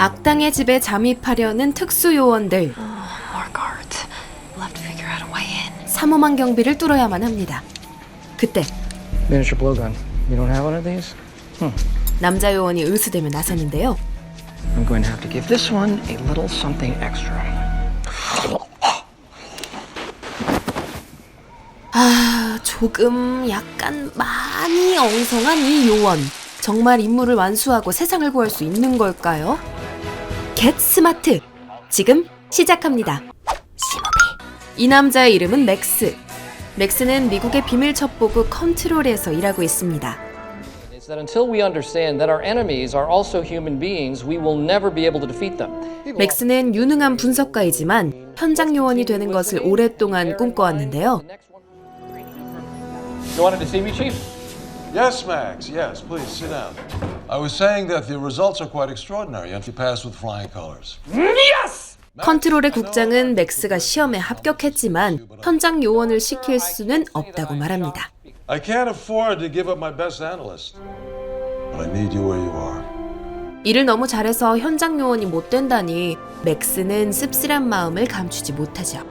악당의 집에 잠입하려는 특수 요원들. 삼엄한 경비를 뚫어야만 합니다. 그때 Miniature blowgun. You don't have one of these? 남자 요원이 의수되며 나섰는데요. I'm going to have to give this one a little something extra. 아, 조금 약간 많이 엉성한 이 요원. 정말 임무를 완수하고 세상을 구할 수 있는 걸까요? 겟 스마트. 지금 시작합니다. 이 남자의 이름은 맥스. 맥스는 미국의 비밀 첩보부 컨트롤에서 일하고 있습니다. It's that until we understand that our enemies are also human beings, we will never be able to defeat them. 맥스는 유능한 분석가이지만 현장 요원이 되는 것을 오랫동안 꿈꿔왔는데요. You wanted to see me, Chief? Yes, Max. Yes, please sit down. I was saying that the results are quite extraordinary, and you passed with flying colors. 컨트롤의 국장은 맥스가 시험에 합격했지만 현장 요원을 시킬 수는 없다고 말합니다. I can't afford to give up my best analyst, but I need you where you are. 일을 너무 잘해서 현장 요원이 못 된다니 맥스는 씁쓸한 마음을 감추지 못하죠.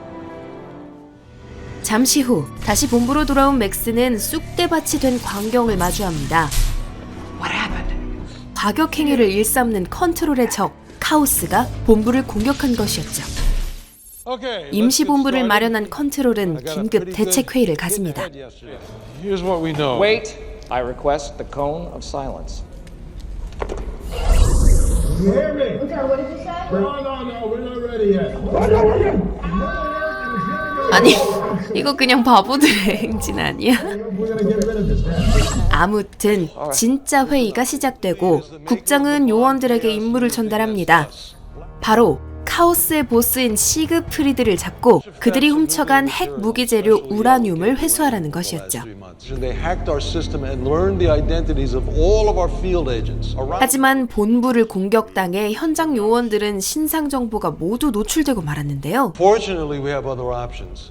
잠시 후 다시 본부로 돌아온 맥스는 쑥대밭이 된 광경을 마주합니다. What happened? 과격 행위를 일삼는 컨트롤의 적 카오스가 본부를 공격한 것이었죠. Okay. 임시 본부를 마련한 컨트롤은 긴급 대책 회의를 가집니다. Wait. I request the cone of silence. You hear me? what did you say? No, no, no, we're not ready yet. 아니 이거 그냥 바보들의 행진 아니야? 아무튼 진짜 회의가 시작되고 국장은 요원들에게 임무를 전달합니다. 바로 카오스의 보스인 시그프리드를 잡고 그들이 훔쳐간 핵 무기 재료 우라늄을 회수하라는 것이었죠. 하지만 본부를 공격당해 현장 요원들은 신상 정보가 모두 노출되고 말았는데요.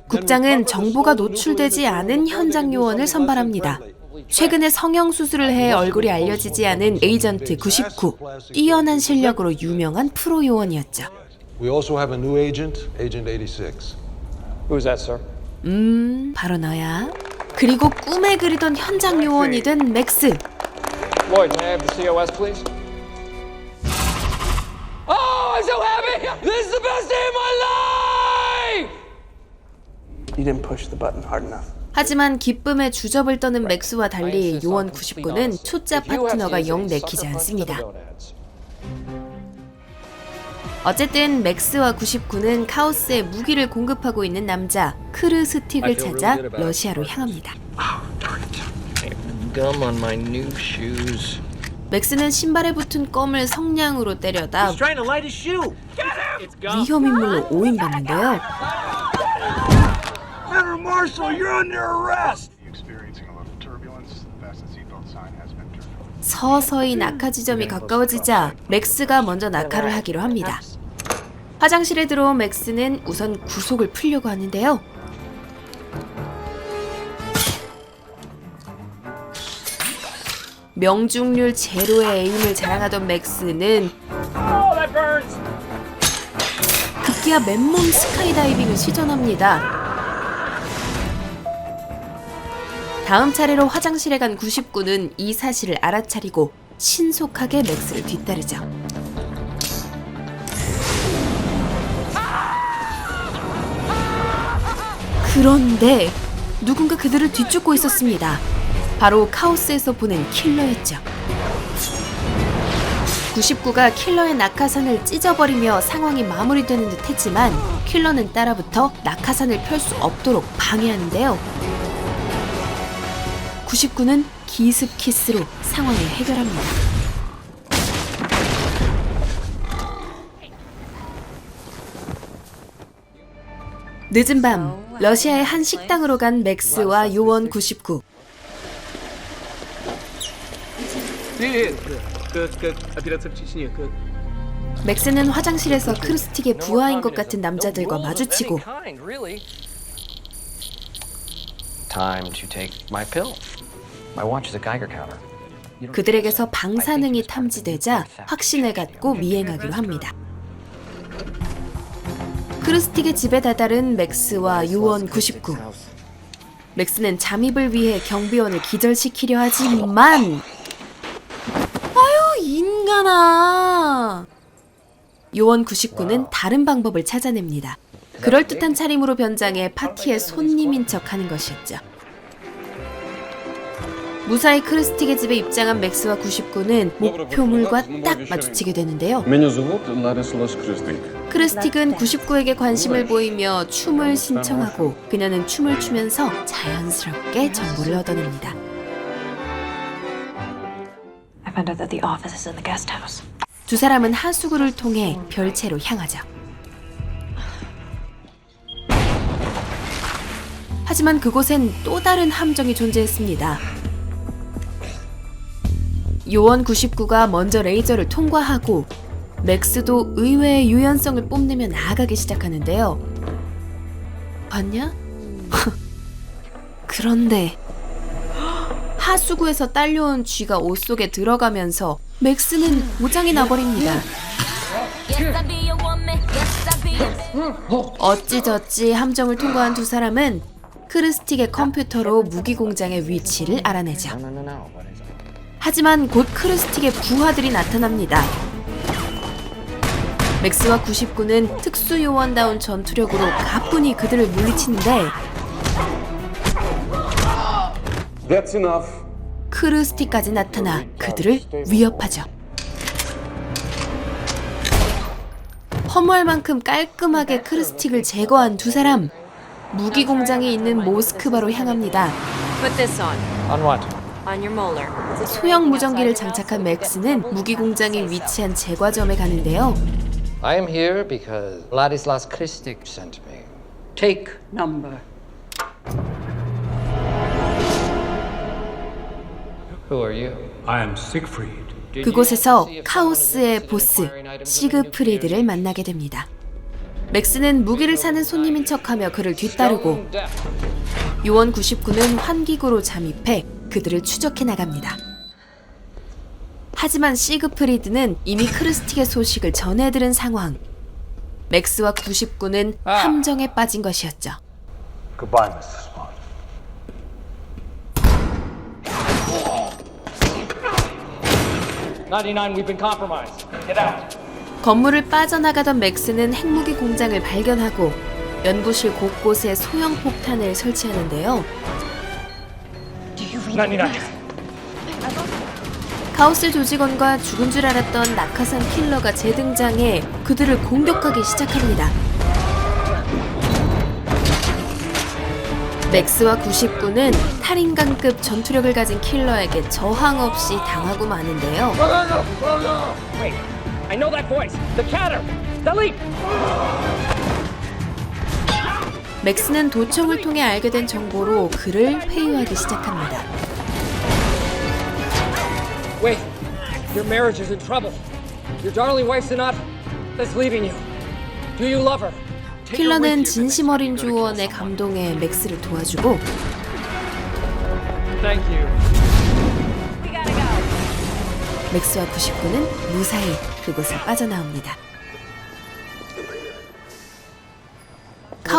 국장은 정보가 노출되지 않은 현장 요원을 선발합니다. 최근에 성형 수술을 해 얼굴이 알려지지 않은 에이전트 99. 뛰어난 실력으로 유명한 프로 요원이었죠. We also have a new agent, Agent 86. Who's that, sir? 음, 바로 너야. 그리고 꿈에 그리던 현장 요원이 된 맥스. Lloyd, may I have the COS, please? Oh, I'm so happy! This is the best day of my life! You didn't push the button hard enough. 하지만 기쁨에 주접을 떠는 맥스와 달리 요원 99는 초짜 파트너가 영 내키지 않습니다. 어쨌든 맥스와 99는 카오스에 무기를 공급하고 있는 남자 크르스틱을 찾아 러시아로 향합니다. 맥스는 신발에 붙은 껌을 성냥으로 때려다. 위험 인물로 오인받는데요. 서서히 낙하 지점이 가까워지자 맥스가 먼저 낙하를 하기로 합니다. 화장실에 들어온 맥스는 우선 구속을 풀려고 하는데요. 명중률 제로의 에임을 자랑하던 맥스는! 급기야 맨몸 스카이다이빙을 시전합니다. 다음 차례로 화장실에 간 99는 이 사실을 알아차리고 신속하게 맥스를 뒤따르죠. 그런데 누군가 그들을 뒤쫓고 있었습니다. 바로 카오스에서 보낸 킬러였죠. 99가 킬러의 낙하산을 찢어버리며 상황이 마무리되는 듯 했지만 킬러는 따라붙어 낙하산을 펼 수 없도록 방해하는데요. 99는 기습 키스로 상황을 해결합니다. 늦은 밤 러시아의 한 식당으로 간 맥스와 요원 99. 맥스는 화장실에서 크루스틱의 부하인 것 같은 남자들과 마주치고 그들에게서 방사능이 탐지되자 확신을 갖고 미행하기로 합니다. 크루스틱의 집에 다다른 맥스와 요원 99. 맥스는 잠입을 위해 경비원을 기절시키려 하지만 아유 인간아 요원 99는 다른 방법을 찾아냅니다. 그럴듯한 차림으로 변장해 파티의 손님인 척 하는 것이었죠. 무사히 크루스틱의 집에 입장한 맥스와 99는 목표물과 딱 마주치게 되는데요. 크루스틱은 99에게 관심을 보이며 춤을 신청하고 그녀는 춤을 추면서 자연스럽게 정보를 얻어냅니다. 두 사람은 하수구를 통해 별채로 향하죠. 하지만 그곳엔 또 다른 함정이 존재했습니다. 요원 99가 먼저 레이저를 통과하고 맥스도 의외의 유연성을 뽐내며 나아가기 시작하는데요. 봤냐? 그런데 하수구에서 딸려온 쥐가 옷 속에 들어가면서 맥스는 고장이 나버립니다. 어찌저찌 함정을 통과한 두 사람은 크루스틱의 컴퓨터로 무기 공장의 위치를 알아내죠. 하지만 곧 크루스틱의 부하들이 나타납니다. 맥스와 99는 특수요원다운 전투력으로 가뿐히 그들을 물리치는데 That's enough. 크루스틱까지 나타나 그들을 위협하죠. 허무할 만큼 깔끔하게 크루스틱을 제거한 두 사람. 무기 공장이 있는 모스크바로 향합니다. Put this on. On what? 소형 무전기를 장착한 맥스는 무기 공장이 위치한 제과점에 가는데요. I am here because Ladislas Christic sent me. Take Number. Who are you? I am Siegfried. 그곳에서 카오스의 is 보스 시그프리드를 만나게 됩니다. 맥스는 무기를 사는 손님인 척하며 그를 뒤따르고. 요원 99는 환기구로 잠입해 그들을 추적해 나갑니다. 하지만 시그프리드는 이미 크루스틱의 소식을 전해 들은 상황. 맥스와 99는 함정에 빠진 것이었죠. Goodbye, Mr. Swan. Ninety-nine, we've been compromised. Get out. 건물을 빠져나가던 맥스는 핵무기 공장을 발견하고 연구실 곳곳에 소형 폭탄을 설치하는데요. Ninety-nine. 카오스 조직원과 죽은 줄 알았던 낙하산 킬러가 재등장해 그들을 공격하기 시작합니다. 맥스와 99는 탈인간급 전투력을 가진 킬러에게 저항 없이 당하고 마는데요. Wait. I know that voice. The catter. The leap. 맥스는 도청을 통해 알게 된 정보로 그를 회유하기 시작합니다. Wait. Your marriage is in trouble. Your darling wife's not. That's leaving you. Do you love her? 킬러는 진심 어린 조언에 감동해 맥스를 도와주고 Thank you. 맥스와 99는 무사히 그곳을 빠져나옵니다.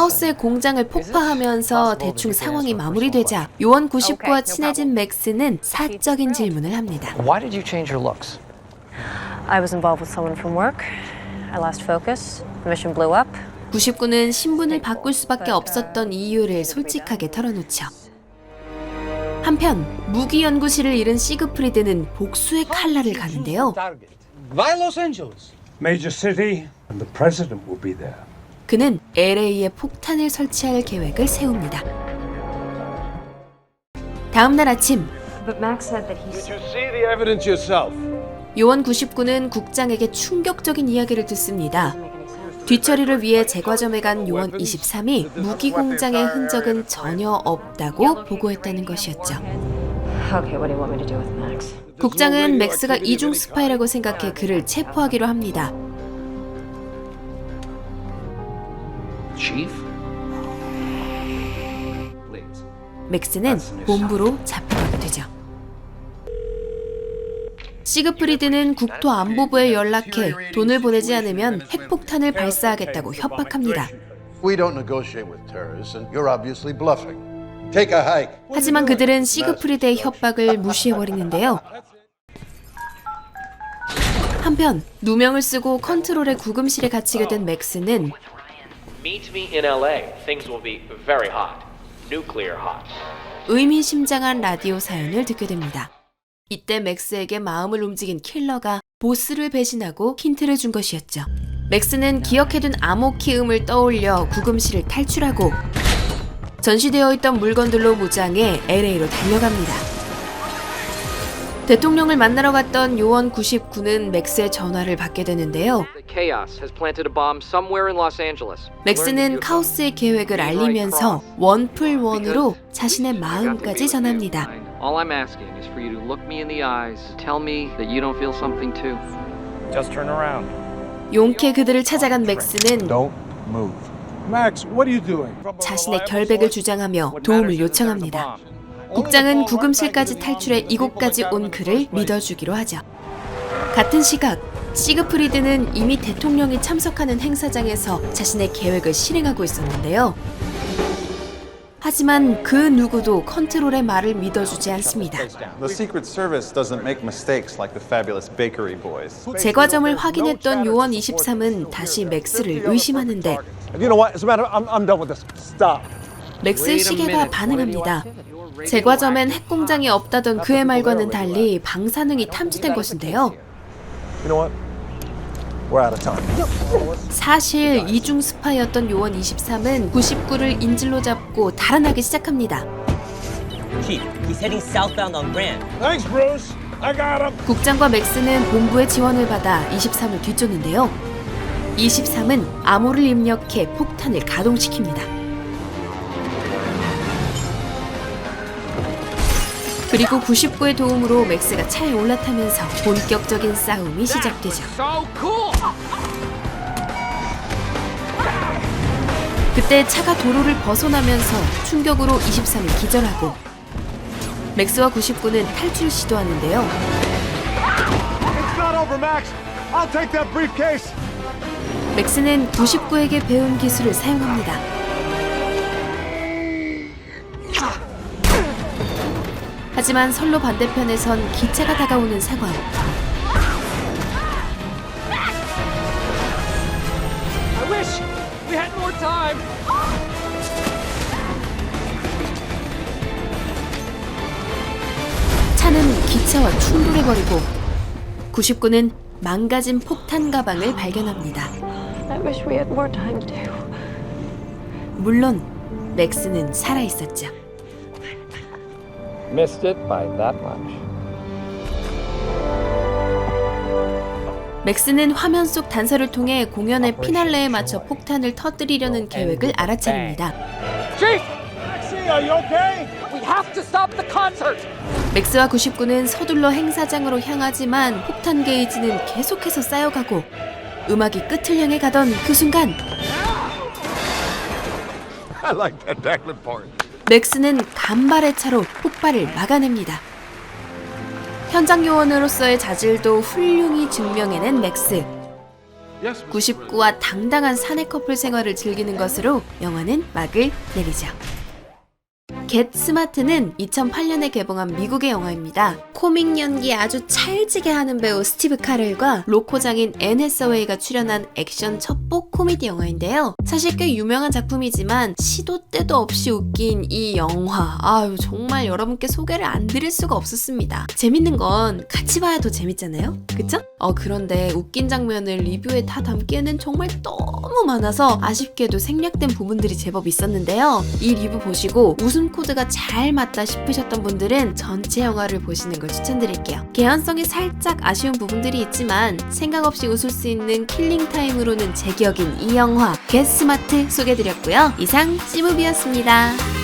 카오스의 공장을 폭파하면서 대충 상황이 마무리되자 요원 99와 친해진 맥스는 사적인 질문을 합니다. Why did you change your looks? I was involved with someone from work. I lost focus. The mission blew up. 99는 신분을 바꿀 수밖에 없었던 이유를 솔직하게 털어놓죠. 한편 무기 연구실을 잃은 시그프리드는 복수의 칼날을 가는데요. By Los Angeles. Major city, and the president will be there. 그는 LA에 폭탄을 설치할 계획을 세웁니다. 다음 날 아침? 요원 99는 국장에게 충격적인 이야기를 듣습니다. 뒤처리를 위해 제과점에 간 요원 23이 무기 공장의 흔적은 전혀 없다고 보고했다는 것이었죠. 국장은 맥스가 이중 스파이라고 생각해 그를 체포하기로 합니다. Chief? Please. 맥스는 본부로 잡혀가게 되죠. 시그프리드는 국토안보부에 연락해 돈을 보내지 않으면 핵폭탄을 발사하겠다고 협박합니다. We don't negotiate with terrorists, and you're obviously bluffing. Take a hike. 하지만 그들은 시그프리드의 협박을 무시해버리는데요. 한편 누명을 쓰고 컨트롤의 구금실에 갇히게 된 맥스는 Meet me in LA. Things will be very hot. Nuclear hot. 의미심장한 라디오 사연을 듣게 됩니다. 이때 맥스에게 마음을 움직인 킬러가 보스를 배신하고 힌트를 준 것이었죠. 맥스는 기억해둔 암호키 음을 떠올려 구금실을 탈출하고 전시되어 있던 물건들로 무장해 LA로 달려갑니다. 대통령을 만나러 갔던 요원 99는 맥스의 전화를 받게 되는데요. 맥스는 카오스의 계획을 알리면서 원풀원으로 자신의 마음까지 전합니다. 용케 그들을 찾아간 맥스는? 자신의 결백을 주장하며 도움을 요청합니다. 국장은 구금실까지 탈출해 이곳까지 온 그를 믿어주기로 하죠. 같은 시각 시그프리드는 이미 대통령이 참석하는 행사장에서 자신의 계획을 실행하고 있었는데요. 하지만 그 누구도 컨트롤의 말을 믿어주지 않습니다. The Secret Service doesn't make mistakes like the fabulous bakery boys. 제과점을 확인했던 요원 23은 다시 맥스를 의심하는데 맥스의 시계가 반응합니다. 제과점엔 핵공장이 없다던 그의 말과는 달리 방사능이 탐지된 것인데요. 사실 이중 스파이였던 요원 23은 99를 인질로 잡고 달아나기 시작합니다. 국장과 맥스는 본부의 지원을 받아 23을 뒤쫓는데요. 23은 암호를 입력해 폭탄을 가동시킵니다. 그리고 99의 도움으로 맥스가 차에 올라타면서 본격적인 싸움이 시작되죠. 그때 차가 도로를 벗어나면서 충격으로 23을 기절하고 맥스와 99는 탈출을 시도하는데요. 맥스는 99에게 배운 기술을 사용합니다. 하지만 선로 반대편에선 기차가 다가오는 상황. I wish we had more time. 차는 기차와 충돌해버리고 99는 망가진 폭탄 가방을 발견합니다. I wish we had more time too. 물론 맥스는 살아 있었죠. Missed it by that much. 맥스는 화면 속 단서를 통해 공연의 피날레에 맞춰 폭탄을 터뜨리려는 계획을 알아차립니다. Chief, Maxie, are you okay? we have to stop the concert. 맥스와 99는 서둘러 행사장으로 향하지만 폭탄 게이지는 계속해서 쌓여가고 음악이 끝을 향해 가던 그 순간 맥스는 간발의 차로 폭발을 막아냅니다. 현장 요원으로서의 자질도 훌륭히 증명해낸 맥스. 99와 당당한 사내 커플 생활을 즐기는 것으로 영화는 막을 내리죠. 겟 스마트는 2008년에 개봉한 미국의 영화입니다. 코믹 연기 아주 찰지게 하는 배우 스티브 카렐과 로코 장인 앤 해서웨이가 출연한 액션 첩보 코미디 영화인데요. 사실 꽤 유명한 작품이지만 시도 때도 없이 웃긴 이 영화 아유 정말 여러분께 소개를 안 드릴 수가 없었습니다. 재밌는 건 같이 봐야 더 재밌잖아요. 그쵸? 어 그런데 웃긴 장면을 리뷰에 다 담기에는 정말 너무 많아서 아쉽게도 생략된 부분들이 제법 있었는데요. 이 리뷰 보시고 웃음 코드가 잘 맞다 싶으셨던 분들은 전체 영화를 보시는 걸 추천드릴게요. 개연성이 살짝 아쉬운 부분들이 있지만 생각 없이 웃을 수 있는 킬링 타임으로는 제격인 이 영화 겟 스마트 소개드렸고요. 이상 씨무비였습니다.